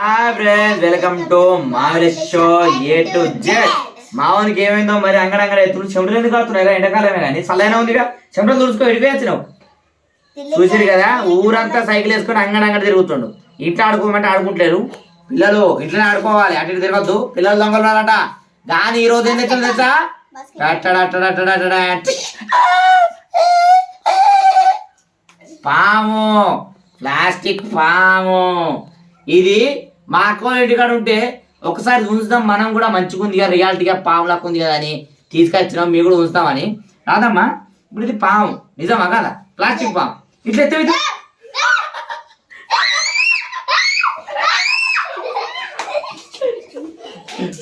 Hi friends welcome to మావిలెస్ show A to Z మావానికి ఏమైందో మరి అంగడంగడ ఎత్తులు చెమటలు ఎందుకు కాడుతున్నాయి ఎండాకాలమే కానీ చల్లైనా ఉందిగా చెమటలు తుడుచుకో విడిపోయచ్చినావు చూసారు కదా ఊరంతా సైకిల్ వేసుకొని అంగడంగడ తిరుగుతుండు. ఇంట్లో ఆడుకోమంటే ఆడుకుంటలేరు. పిల్లలు ఇంట్లోనే ఆడుకోవాలి. అటు ఇటు తిరగద్దు. పిల్లలు దొంగలున్నారట కానీ ఈ రోజు ఏం తెచ్చారు తెలుసా. పాము. ప్లాస్టిక్ పాము. ఇది మా అక్క ఇంటికాడ ఉంటే ఒకసారి ఉంచుదాం మనం కూడా మంచిగా ఉంది కదా రియాలిటీగా పాము లాగా ఉంది కదా అని తీసుకొచ్చినాం మీరు కూడా ఉంచుతామని రాదమ్మా ఇప్పుడు ఇది పాము నిజమా కదా? ప్లాస్టిక్ పాము. ఇట్లా ఎత్తే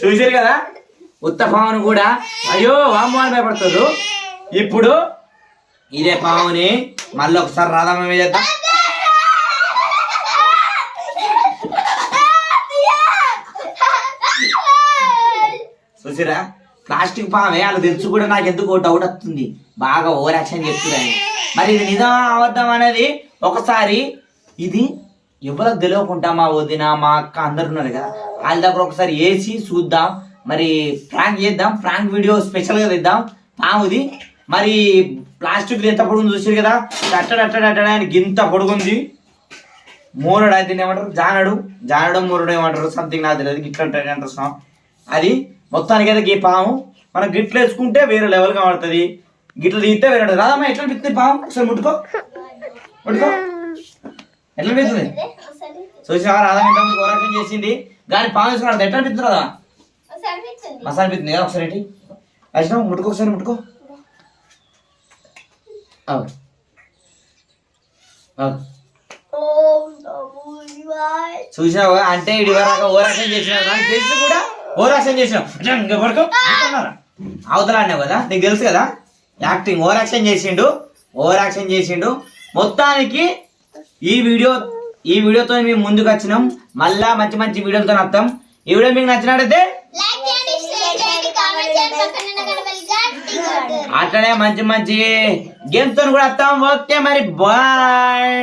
చూసారు కదా? ఉత్త పామును కూడా. అయ్యో వాము అని భయపడుతుంది ఇప్పుడు ఇదే పాముని మళ్ళీ ఒకసారి రాధమ్మ మీద చూసిరా? ప్లాస్టిక్ పామే వాళ్ళు తెలుసు కూడా నాకు ఎందుకు డౌట్ వస్తుంది. బాగా ఓవర్ యాక్షన్ చెప్తున్నాయి మరి ఇది నిజం అబద్ధం అనేది ఒకసారి ఇది ఎవరికి తెలియకుండా మా వదిన మా అక్క అందరు ఉన్నారు కదా వాళ్ళ దగ్గర ఒకసారి వేసి చూద్దాం. మరి ఫ్రాంక్ చేద్దాం. ఫ్రాంక్ వీడియో స్పెషల్గా తెద్దాం. పాముది మరి ప్లాస్టిక్ ఎంత పొడుగుంది చూసారు కదా? అట్టడు అట్టడు అట్టడు అని గింత పొడుగుంది. మూరడు అయితే ఏమంటారు? జానడు. జానడు మూరడు ఏమంటారు? సంథింగ్ నాకు తెలియదు. ఇట్లా అంటారు అది మొత్తానికి అయితే ఈ పాము మనం గిట్లు వేసుకుంటే వేరే లెవెల్ కనబడుతుంది గిట్లు తీస్తే వేరే ఉంటుంది. రాదమ్మా ఎట్లా పిస్తుంది పాము? ఒకసారి ముట్టుకో. ముట్టుకో. ఎట్లా పిస్తుంది చూసి రాధమ్మ ముందు పోరాటం చేసింది. కానీ పాము వేసుకున్నాడు ఎట్లా పిస్తుంది రాదా మసాలా పిస్తుంది కదా ఒకసారి ఏంటి వచ్చినా ముట్టుకో ఒకసారి ముట్టుకో. అవు అవు చూసావా అంటే ఇడి వరకు ఓరాక్షన్ చేసిన తెలుసు కూడా. ఓరాక్షన్ చేసిన ఇంకా పడుకో అంటున్నారా? అవతల అన్నావు కదా నీకు తెలుసు కదా? యాక్టింగ్ ఓరాక్షన్ చేసిండు ఓరాక్షన్ చేసిండు. మొత్తానికి ఈ వీడియో ఈ వీడియోతో మేము ముందుకు వచ్చినాం. మళ్ళా మంచి మంచి వీడియోలతో వస్తాం ఈ వీడియో మీకు నచ్చినట్టయితే అట్లనే మంచి మంచి గేమ్స్తో కూడా వస్తాం. ఓకే మరి బాయ్.